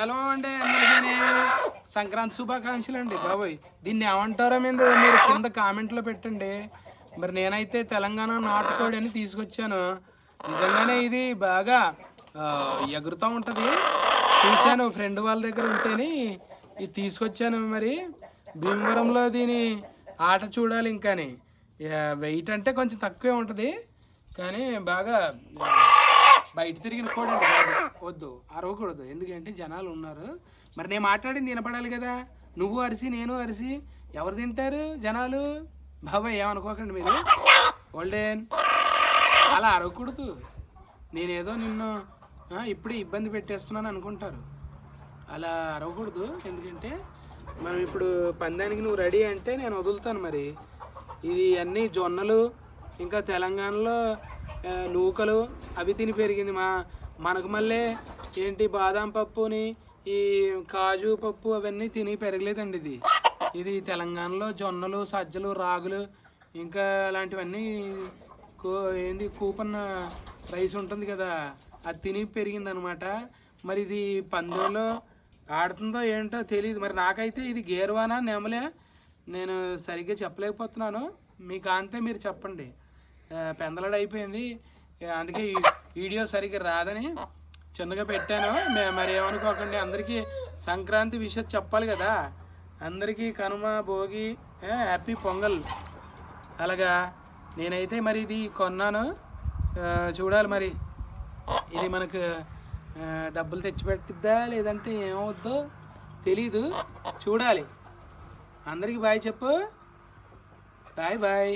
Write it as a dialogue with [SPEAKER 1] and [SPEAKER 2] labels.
[SPEAKER 1] Hello అండి అందరికీ సంక్రాంతి శుభాకాంక్షలు అండి బాబోయ్. దీన్ని ఏమంటారో మీద మీరు కింద కామెంట్లో పెట్టండి. మరి నేనైతే తెలంగాణ నాటుకోడి అని తీసుకొచ్చాను. నిజంగానే ఇది బాగా ఎగురుతూ ఉంటుంది. చూశాను ఫ్రెండ్ వాళ్ళ దగ్గర ఉంటేని ఇది తీసుకొచ్చాను మరి. భీమవరంలో దీని ఆట చూడాలి ఇంకాని. వెయిట్ అంటే కొంచెం తక్కువే ఉంటుంది. కానీ బాగా బయట తిరిగిన కూడా వద్దు అరవకూడదు. ఎందుకంటే జనాలు ఉన్నారు. మరి నేను మాట్లాడింది వినపడాలి కదా. నువ్వు అరిసి నేను అరిసి. ఎవరు తింటారు జనాలు? బాబాయ్ ఏమనుకోకండి మీరు. గోల్డెన్ అలా అరవకూడదు. నేనేదో నిన్ను ఇప్పుడే ఇబ్బంది పెట్టేస్తున్నాను అనుకుంటారు. అలా అరవకూడదు. ఎందుకంటే మనం ఇప్పుడు పందానికి నువ్వు రెడీ అంటే నేను వదులుతాను మరి. ఇది అన్నీ జొన్నలు ఇంకా తెలంగాణలో నూకలు అవి తిని పెరిగింది మా మనకు మళ్ళీ ఏంటి బాదాం పప్పుని ఈ కాజు పప్పు అవన్నీ తిని పెరగలేదండి ఇది. ఇది తెలంగాణలో జొన్నలు సజ్జలు రాగులు ఇంకా అలాంటివన్నీ కూ ఏంది కూపన్ రైస్ ఉంటుంది కదా అది తిని పెరిగిందనమాట. మరి ఇది పందెంలో ఆడుతుందో ఏంటో తెలియదు మరి నాకైతే ఇది గేర్వానా నెమలే నేను సరిగ్గా చెప్పలేకపోతున్నాను. మీకు అంతే మీరు చెప్పండి. పెందలాడ అయిపోయింది. అందుకే వీడియో సరిగ్గా రాదని చిన్నగా పెట్టాను. మరి ఏమనుకోకండి అందరికీ సంక్రాంతి విషయం చెప్పాలి కదా. అందరికీ కనుమ భోగి హ్యాపీ పొంగల్. అలాగా నేనైతే మరి ఇది కొన్నాను. చూడాలి మరి. ఇది మనకు డబ్బులు తెచ్చిపెట్టిద్దా లేదంటే ఏమవుద్దో తెలీదు. చూడాలి. అందరికీ బాయ్ చెప్పు. Bye bye.